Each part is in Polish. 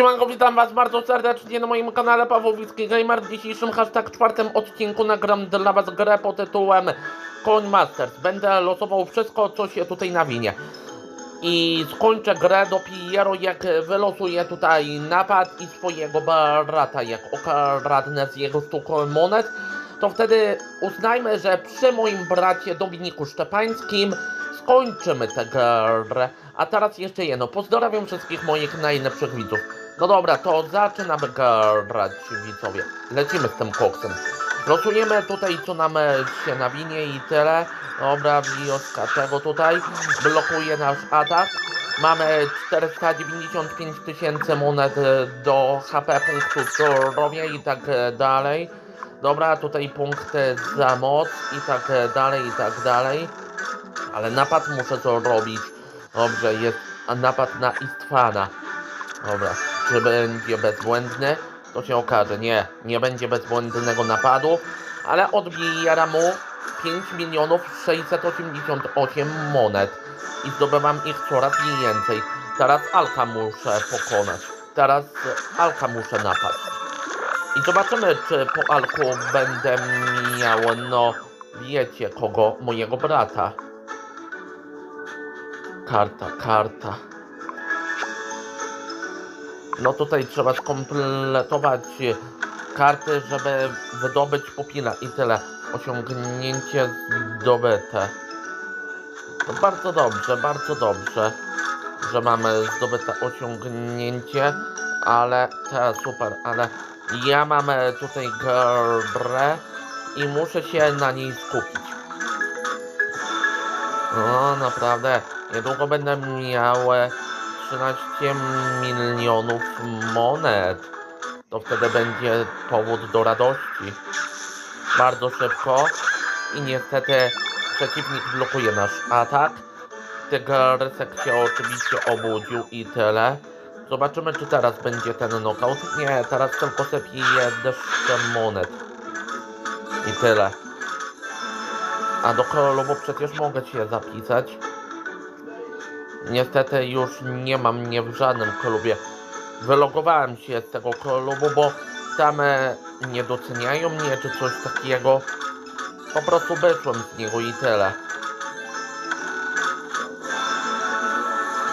Siemanko, witam was bardzo serdecznie na moim kanale Pawłowicki Gamer. W dzisiejszym hashtag czwartym odcinku nagram dla was grę pod tytułem Coin Masters. Będę losował wszystko, co się tutaj nawinie. I skończę grę dopiero jak wylosuję tutaj napad i swojego brata. Jak okradnę z jego sztuk monet, to wtedy uznajmy, że przy moim bracie Dominiku Szczepańskim skończymy tę grę. A teraz jeszcze jedno. Pozdrawiam wszystkich moich najlepszych widzów. No dobra, to zaczynamy grać, widzowie. Lecimy z tym koksem. Losujemy tutaj, co nam e, się nawinie i tyle. Dobra, wioska tego tutaj. Blokuje nasz atak. Mamy 495 tysięcy monet e, do HP, punktu zdrowia i tak e, dalej. Dobra, tutaj punkty za moc i tak e, dalej, i tak dalej. Ale napad muszę zrobić. Dobrze, jest napad na Istwana. Dobra, czy będzie bezbłędny? To się okaże. Nie, nie będzie bezbłędnego napadu, ale odbiera mu 5 milionów 688 monet i zdobywam ich coraz więcej. Teraz Alka muszę pokonać. Teraz Alka muszę napaść. I zobaczymy, czy po Alku będę miał, no, wiecie kogo, mojego brata. Karta, karta. No tutaj trzeba skompletować karty, żeby wydobyć pupila i tyle. Osiągnięcie zdobyte. To bardzo dobrze, bardzo dobrze, że mamy zdobyte osiągnięcie, ale te super, ale ja mam tutaj grę i muszę się na niej skupić. No naprawdę, niedługo będę miał e, 13 milionów monet. To wtedy będzie powód do radości. Bardzo szybko i niestety przeciwnik blokuje nasz atak. Tygrysek się oczywiście obudził i tyle. Zobaczymy czy teraz będzie ten knockout. Nie, teraz tylko sepije deszczem monet. I tyle. A do klubu przecież mogę się zapisać. Niestety już nie mam mnie w żadnym klubie. Wylogowałem się z tego klubu, bo tam e, nie doceniają mnie czy coś takiego. Po prostu wyszłem z niego i tyle.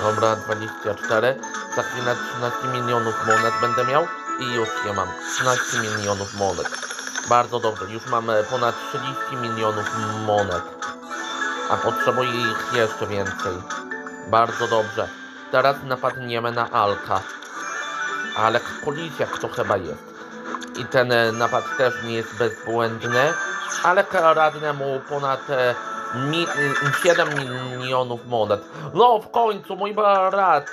Dobra, 24. Za chwilę 13 milionów monet będę miał i już je mam. 13 milionów monet. Bardzo dobrze, już mamy ponad 30 milionów monet. A potrzebuję ich jeszcze więcej. Bardzo dobrze. Teraz napadniemy na Alka. Ale Kolisiak to chyba jest. I ten e, napad też nie jest bezbłędny. Ale kradnę mu ponad e, mi, m, 7 milionów monet. No w końcu mój brat.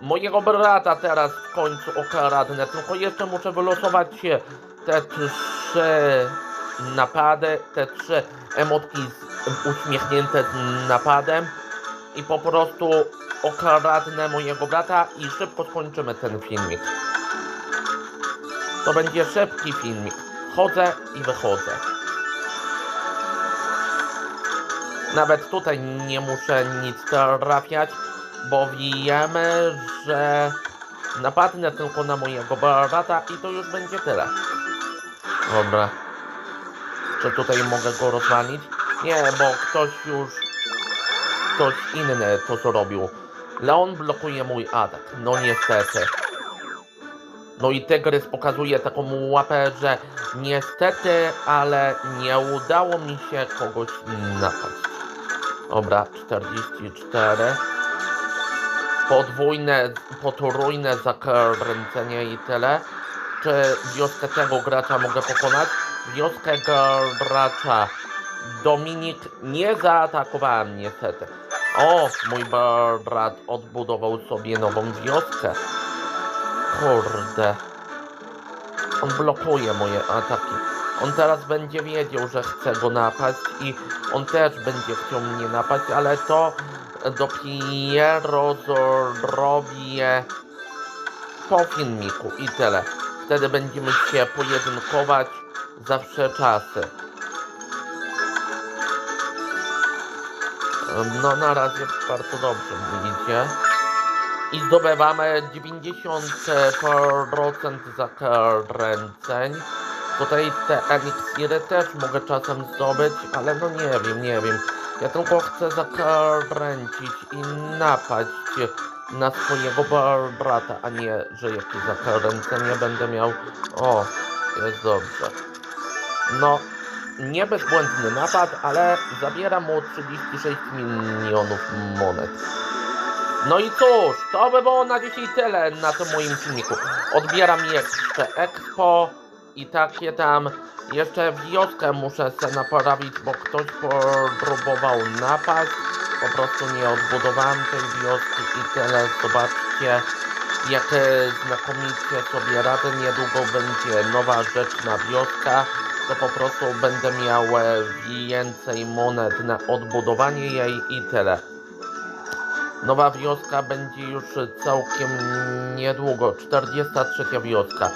Mojego brata teraz w końcu okradnę. Tylko jeszcze muszę wylosować te trzy napady, te trzy emotki uśmiechnięte z napadem i po prostu okradnę mojego brata i szybko skończymy ten filmik. To będzie szybki filmik. Chodzę i wychodzę. Nawet tutaj nie muszę nic trafiać, bo wiemy, że napadnę tylko na mojego brata i to już będzie tyle. Dobra. Czy tutaj mogę go rozwalić? Nie, bo ktoś już ktoś inny to zrobił. Leon blokuje mój atak. No niestety. No i Tygrys pokazuje taką łapę, że niestety, ale nie udało mi się kogoś napaść. Dobra, 44. Podwójne, potrójne zakręcenie i tyle. Czy wioskę tego gracza mogę pokonać? Wioskę gracza Dominik nie zaatakowałem niestety. O, mój brat odbudował sobie nową wioskę. Kurde. On blokuje moje ataki. On teraz będzie wiedział, że chcę go napaść i on też będzie chciał mnie napaść, ale to dopiero zrobię po filmiku i tyle. Wtedy będziemy się pojedynkować za wsze czasy. No na razie bardzo dobrze widzicie. i zdobywamy 90% zakręceń. Tutaj te eliksiry też mogę czasem zdobyć, ale no nie wiem, nie wiem. Ja tylko chcę zakręcić i napaść na swojego brata, a nie, że jakieś zakręcenie będę miał. O, jest dobrze. No, nie bezbłędny napad, ale zabiera mu 36 milionów monet. No i cóż, to by było na dzisiaj tyle na tym moim filmiku. Odbieram jeszcze Expo i takie tam. Jeszcze wioskę muszę se naprawić, bo ktoś próbował napaść. Po prostu nie odbudowałem tej wioski i tyle. Zobaczcie, jak znakomicie sobie radzę. Niedługo będzie nowa rzecz na wioska. To po prostu będę miał e, więcej monet na odbudowanie jej i tyle. Nowa wioska będzie już całkiem niedługo. 43 wioska.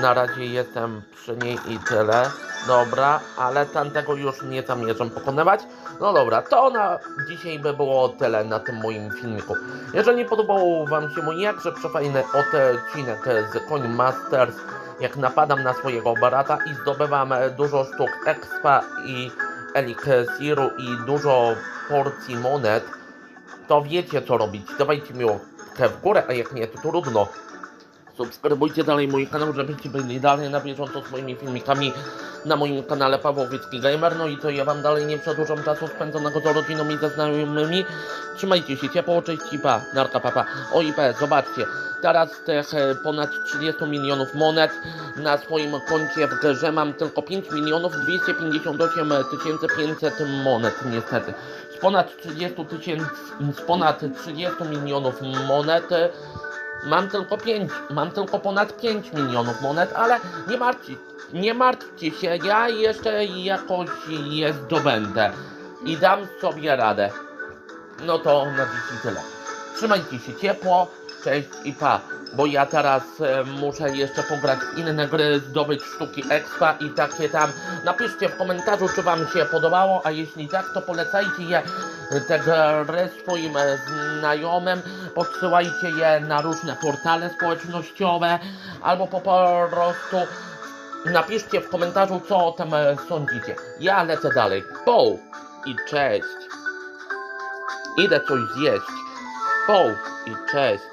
Na razie jestem przy niej i tyle. Dobra, ale tamtego już nie zamierzam pokonywać. No dobra, to na dzisiaj by było tyle na tym moim filmiku. Jeżeli podobał Wam się mój jakże przefajny odcinek z Coin Masters, jak napadam na swojego barata i zdobywam dużo sztuk expa i eliksiru i dużo porcji monet, to wiecie co robić. Dawajcie mi w górę, a jak nie, to trudno. Subskrybujcie dalej mój kanał, żebyście byli dalej na bieżąco z moimi filmikami na moim kanale Pawłowicki Gamer. No i to ja wam dalej nie przedłużam czasu spędzonego z rodziną i ze znajomymi. Trzymajcie się ciepło, cześć pa, narka papa. O IP, zobaczcie, teraz tych e, ponad 30 milionów monet na swoim koncie w grze mam tylko 5 milionów 258 tysięcy 500 monet niestety. Z ponad 30 tysięcy, z ponad 30 milionów monet Mam tylko 5, mam tylko ponad 5 milionów monet, ale nie martwcie, nie martwcie się, ja jeszcze jakoś je zdobędę i dam sobie radę. No to na dzisiaj tyle. Trzymajcie się ciepło, cześć i pa, bo ja teraz e, muszę jeszcze pograć inne gry, zdobyć sztuki expa i takie tam. Napiszcie w komentarzu, czy wam się podobało, a jeśli tak, to polecajcie je te gry swoim e, znajomym, podsyłajcie je na różne portale społecznościowe, albo po prostu napiszcie w komentarzu, co o tym e, sądzicie. Ja lecę dalej. Po i cześć. Idę coś zjeść. Po i cześć.